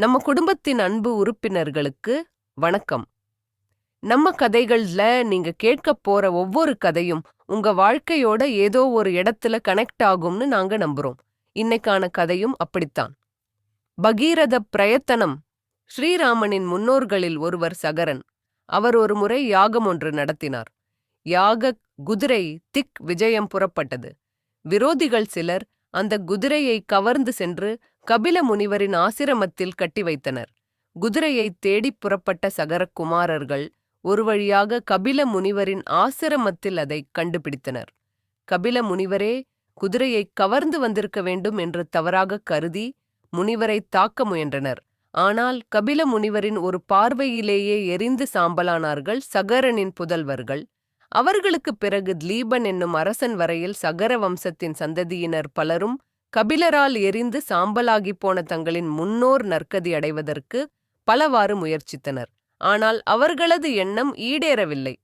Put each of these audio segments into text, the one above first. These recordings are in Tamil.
நம்ம குடும்பத்தின் அன்பு உறுப்பினர்களுக்கு வணக்கம். நம்ம கதைகள்ல நீங்க கேட்கப் போற ஒவ்வொரு கதையும் உங்க வாழ்க்கையோட ஏதோ ஒரு இடத்துல கனெக்ட் ஆகும்னு நாங்க நம்புறோம். இன்னைக்கான கதையும் அப்படித்தான். பகீரத பிரயத்தனம். ஸ்ரீராமனின் முன்னோர்களில் ஒருவர் சகரன். அவர் ஒரு முறை யாகம் ஒன்று நடத்தினார். யாக குதிரை திக் விஜயம் புறப்பட்டது. விரோதிகள் சிலர் அந்த குதிரையை கவர்ந்து சென்று கபில முனிவரின் ஆசிரமத்தில் கட்டி வைத்தனர். குதிரையைத் தேடிப் புறப்பட்ட சகரக்குமாரர்கள் ஒரு வழியாக கபில முனிவரின் ஆசிரமத்தில் அதைக் கண்டுபிடித்தனர். கபில முனிவரே குதிரையை கவர்ந்து வந்திருக்க வேண்டும் என்று தவறாகக் கருதி முனிவரை தாக்க முயன்றனர். ஆனால் கபில முனிவரின் ஒரு பார்வையிலேயே எரிந்து சாம்பலானார்கள் சகரனின் புதல்வர்கள். அவர்களுக்குப் பிறகு திலீபன் என்னும் அரசன் வரையில் சகர வம்சத்தின் சந்ததியினர் பலரும் கபிலரால் எரிந்து சாம்பலாகிப் போன தங்களின் முன்னோர் நற்கதி அடைவதற்கு பலவாறு முயற்சித்தனர். ஆனால் அவர்களது எண்ணம் ஈடேறவில்லை.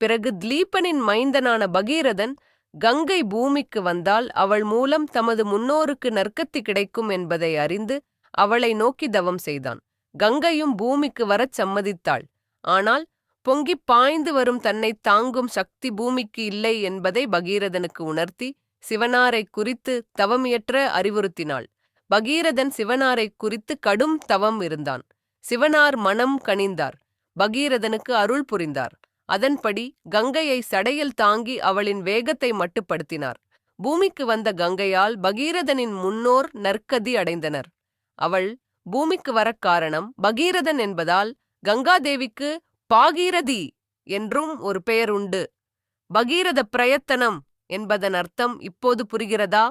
பிறகு திலீபனின் மைந்தனான பகீரதன் கங்கை பூமிக்கு வந்தால் அவள் மூலம் தமது முன்னோருக்கு நற்கத்தி கிடைக்கும் என்பதை அறிந்து அவளை நோக்கி தவம் செய்தான். கங்கையும் பூமிக்கு வரச் சம்மதித்தாள். ஆனால் பொங்கிப் பாய்ந்து வரும் தன்னை தாங்கும் சக்தி பூமிக்கு இல்லை என்பதை பகீரதனுக்கு உணர்த்தி சிவனாரைக் குறித்து தவமியற்ற அறிவுறுத்தினாள். பகீரதன் சிவனாரைக் குறித்து கடும் தவம் இருந்தான். சிவனார் மனம் கனிந்தார். பகீரதனுக்கு அருள் புரிந்தார். அதன்படி கங்கையை சடையில் தாங்கி அவளின் வேகத்தை மட்டுப்படுத்தினார். பூமிக்கு வந்த கங்கையால் பகீரதனின் முன்னோர் நற்கதி அடைந்தனர். அவள் பூமிக்கு வரக் காரணம் பகீரதன் என்பதால் கங்காதேவிக்கு பாகீரதி என்றும் ஒரு பெயர் உண்டு. பகீரத பிரயத்தனம் என்பதன் அர்த்தம் இப்போது புரிகிறதா?